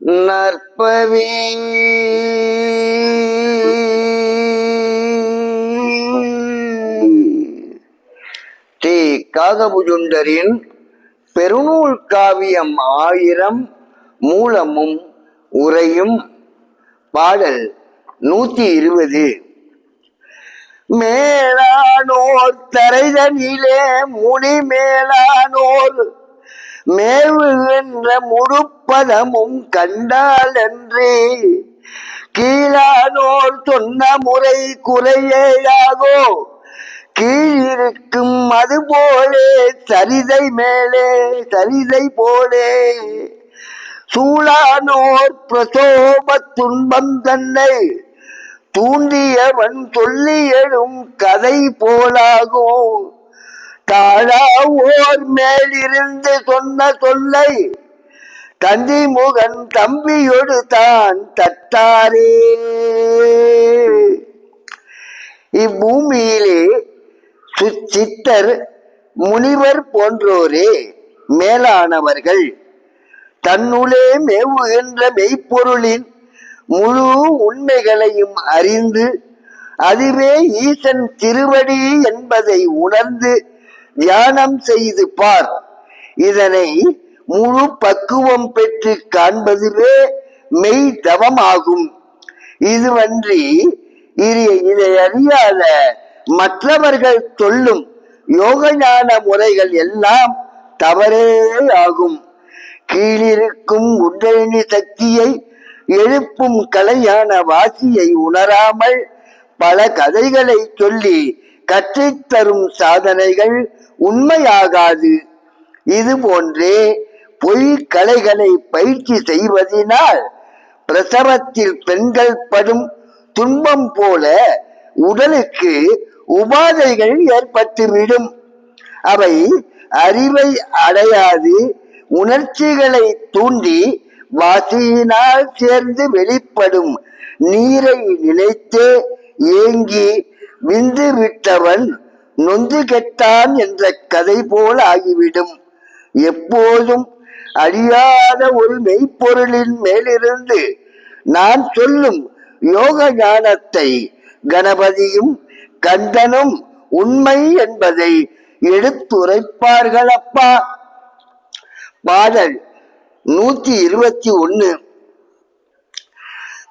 நற்பவி D காகபுஜுண்டரின் பெருநூல் காவியம் ஆயிரம் மூலமும் உரையும் பாடல் நூத்தி இருபது. மேலானோர் தரைதனிலே முனி மேலானோர் மேவு என்ற முழுப்பதமும் கண்டால் அன்றே கீழானோர் சொன்ன முறை குறையேயாகோ கீழிருக்கும் அது போலே சரிதை மேலே சரிதை போலே. சூழானோர் பிரசோப துன்பம் தன்னை தூண்டியவன் சொல்லி எழும் கதை போலாகும் தாழா ஓர் மேலிருந்து சொன்ன சொல்லை தந்தி முகன் தம்பியொடு தான் தத்தாரே இப்பூமியிலே சுச்சித்தர் முனிவர் போன்றோரே மேலானவர்கள். தன்னுளே மேவுகின்ற மெய்ப்பொருளின் முழு உண்மைகளையும் அறிந்து அதுவே ஈசன் திருவடி என்பதை உணர்ந்து தியானம் செய்து பார். இதனை முழு பக்குவம் பெற்று காண்பதுவே மெய் தவமாகும். இதுவன்றி இதை இதை அறியாத மற்றவர்கள் சொல்லும் யோக ஞான முறைகள் எல்லாம் தவறே ஆகும். கீழிருக்கும் உடலினி சக்தியை எழுப்பும் கலையான வாசியை உணராமல் பல கதைகளை சொல்லி கற்றுத்தரும் சாதனைகள் உண்மையாகாது. இது போன்றே பொய் கலைகளை பயிற்சி செய்வதினால் பிரசவத்தில் பெண்கள் படும் துன்பம் போல உடலுக்கு உபாதைகள் ஏற்பட்டுவிடும். அவை அறிவை அடையாது உணர்ச்சிகளை தூண்டி வாசியினால் சேர்ந்து வெளிப்படும் நீரை நினைத்து ஏங்கி விந்து விட்டவன் நொந்து கெட்டான் என்ற கதை போல் ஆகிவிடும். எப்போதும் அழியாத ஒரு மெய்ப்பொருளின் மேலிருந்து நான் சொல்லும் யோக ஞானத்தை கணபதியும் கந்தனும் உண்மை என்பதை எடுத்துரைப்பார்கள் அப்பா பாடல் நூத்தி இருபத்தி ஒன்னு.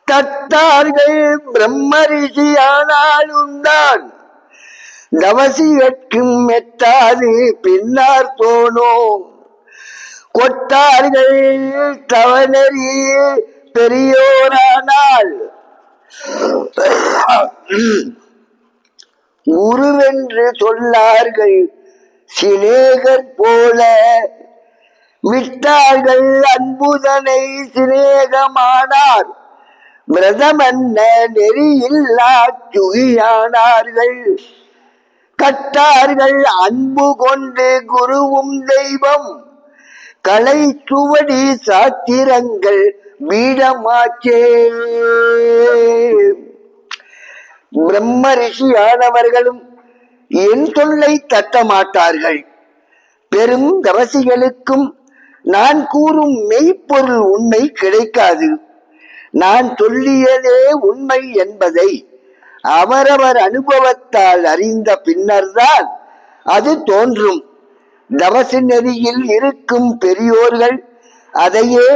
தத்தார்கள் பிரம்மரிஷியானாலும் தான் தவசியற்கும் மெத்தாது பின்னார் தோணும். கொட்டார்கள் தவநெறி பெரியோரானால். உருவென்று சொல்லார்கள் சிநேகர் போல. விட்டார்கள் அன்புதனை சிநேகமானார். பிரதமன்ன நெறியில்லா சுகியானார்கள் கட்டார்கள் அன்பு கொண்டு குருவும் தெய்வம். கலை சுவடி சாத்திரங்கள் மீடமாச்சே பிரம்ம ரிஷியானவர்களும் என் சொல்லை தட்ட மாட்டார்கள். பெரும் தவசிகளுக்கும் நான் கூறும் மெய்ப்பொருள் உண்மை கிடைக்காது. நான் சொல்லியதே உண்மை என்பதை அவரவர் அனுபவத்தால் அறிந்த பின்னர்தான் அது தோன்றும். தவச நெறியில் இருக்கும் பெரியோர்கள் அதையே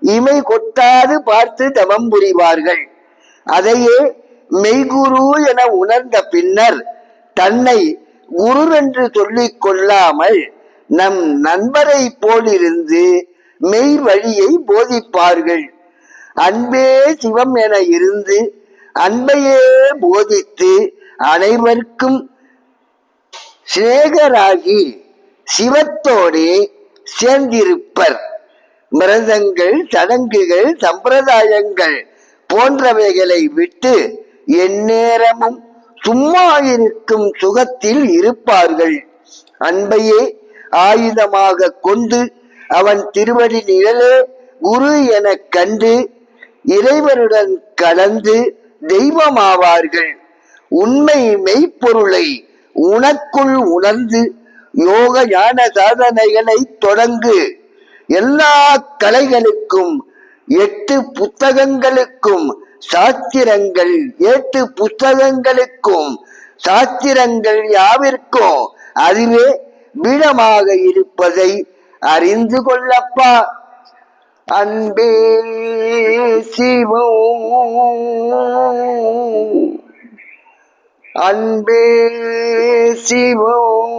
இமை கொட்டாது பார்த்து தவம் புரிவார்கள். அதையே மெய்குரு என உணர்ந்த பின்னர் தன்னை குரு என்று சொல்லிக் கொள்ளாமல் நம் நண்பரை போலிருந்து மெய் வழியை போதிப்பார்கள். அன்பே சிவம் என இருந்து அன்பையே போதித்து அனைவருக்கும் சிநேகராகி சிவத்தோடே சேர்ந்திருப்பர். மிரதங்கள் சடங்குகள் சம்பிரதாயங்கள் போன்றவைகளை விட்டு எந்நேரமும் சும்மா இருக்கும் சுகத்தில் இருப்பார்கள். அன்பையே ஆயுதமாக கொண்டு அவன் திருவடி நிழலே குரு என கண்டு இறைவனுடன் கலந்து தெய்வமாவார்கள். உண்மை மெய்ப்பொருளை உனக்குள் உணர்ந்து யோக ஞான சாதனைகளை தொடங்கு. எல்லா கலைகளுக்கும் எட்டு புத்தகங்களுக்கும் சாத்திரங்கள் எட்டு புத்தகங்களுக்கும் சாத்திரங்கள் யாவிற்கும் அதுவே பீடமாக இருப்பதை அறிந்து கொள்ளப்பா. அன்பே சிவம். அன்பே சிவம்.